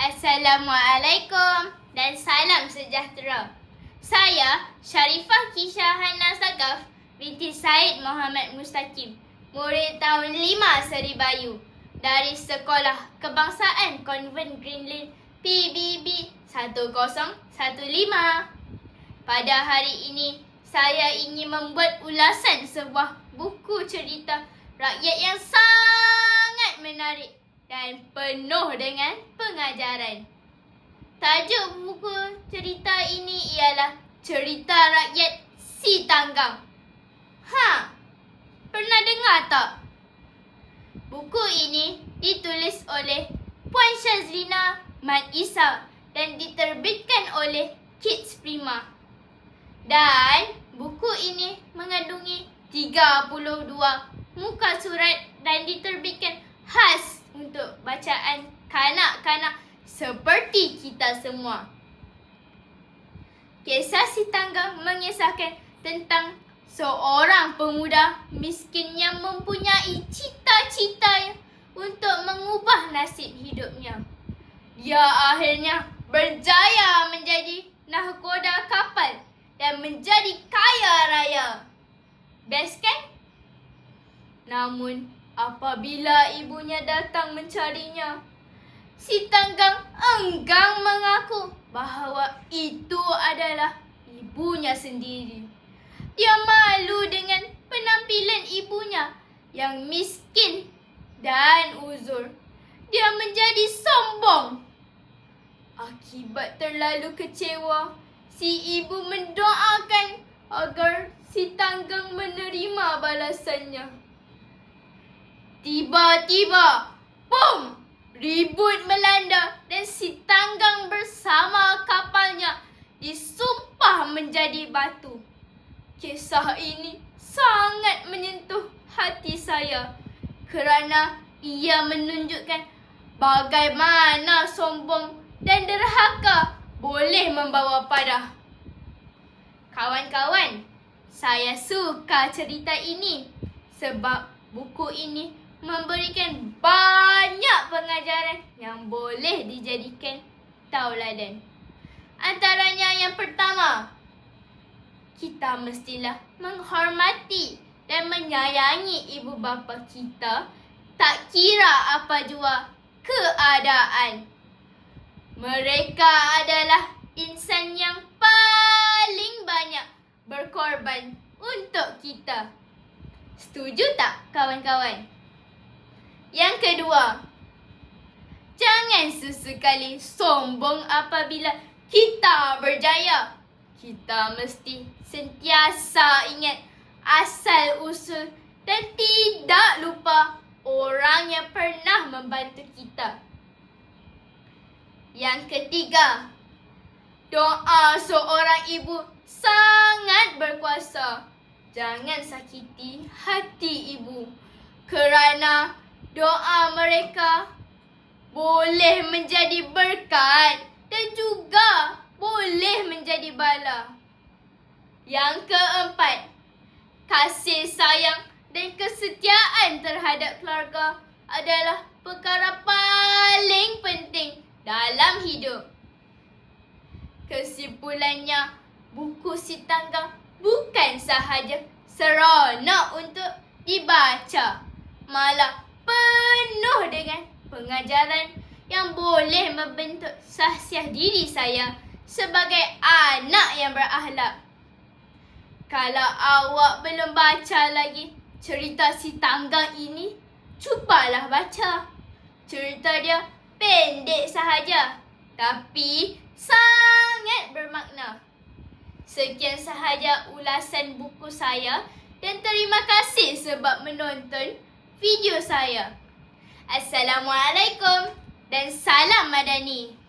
Assalamualaikum dan salam sejahtera. Saya Sharifah Kisha Hana Sagaf binti Said Muhammad Mustaqim, murid tahun 5 Seri Bayu dari Sekolah Kebangsaan Konvent Green Lane PBB 1015. Pada hari ini, saya ingin membuat ulasan sebuah buku cerita rakyat yang sangat menarik dan penuh dengan pengajaran. Tajuk buku cerita ini ialah Cerita Rakyat Si Tanggang. Ha, pernah dengar tak? Buku ini ditulis oleh Puan Syazlina Mat Isa dan diterbitkan oleh Kids Prima. Dan buku ini mengandungi 32 muka surat dan diterbitkan khas untuk bacaan kanak-kanak seperti kita semua. Kisah si tangga mengisahkan tentang seorang pemuda miskin yang mempunyai cita-cita untuk mengubah nasib hidupnya. Dia akhirnya berjaya menjadi nahkoda kapal dan menjadi kaya raya. Best kan? Namun Apabila ibunya datang mencarinya, si Tanggang enggang mengaku bahawa itu adalah ibunya sendiri. Dia malu dengan penampilan ibunya yang miskin dan uzur. Dia menjadi sombong. Akibat terlalu kecewa, si ibu mendoakan agar si Tanggang menerima balasannya. Tiba-tiba, bom! Ribut melanda dan si tanggang bersama kapalnya disumpah menjadi batu. Kisah ini sangat menyentuh hati saya kerana ia menunjukkan bagaimana sombong dan derhaka boleh membawa pada. Kawan-kawan, saya suka cerita ini sebab buku ini memberikan banyak pengajaran yang boleh dijadikan tauladan. Antaranya yang pertama, kita mestilah menghormati dan menyayangi ibu bapa kita tak kira apa jua keadaan. Mereka adalah insan yang paling banyak berkorban untuk kita. Setuju tak kawan-kawan? Yang kedua, jangan sesekali sombong apabila kita berjaya. Kita mesti sentiasa ingat asal usul dan tidak lupa orang yang pernah membantu kita. Yang ketiga, doa seorang ibu sangat berkuasa. Jangan sakiti hati ibu kerana doa mereka boleh menjadi berkat dan juga boleh menjadi bala. Yang keempat, kasih sayang dan kesetiaan terhadap keluarga adalah perkara paling penting dalam hidup. Kesimpulannya, buku si tangga bukan sahaja seronok untuk dibaca. Malah penuh dengan pengajaran yang boleh membentuk sahsiah diri saya sebagai anak yang berakhlak. Kalau awak belum baca lagi cerita si tanggang ini, cubalah baca. Cerita dia pendek sahaja tapi sangat bermakna. Sekian sahaja ulasan buku saya dan terima kasih sebab menonton video saya. Assalamualaikum dan salam madani.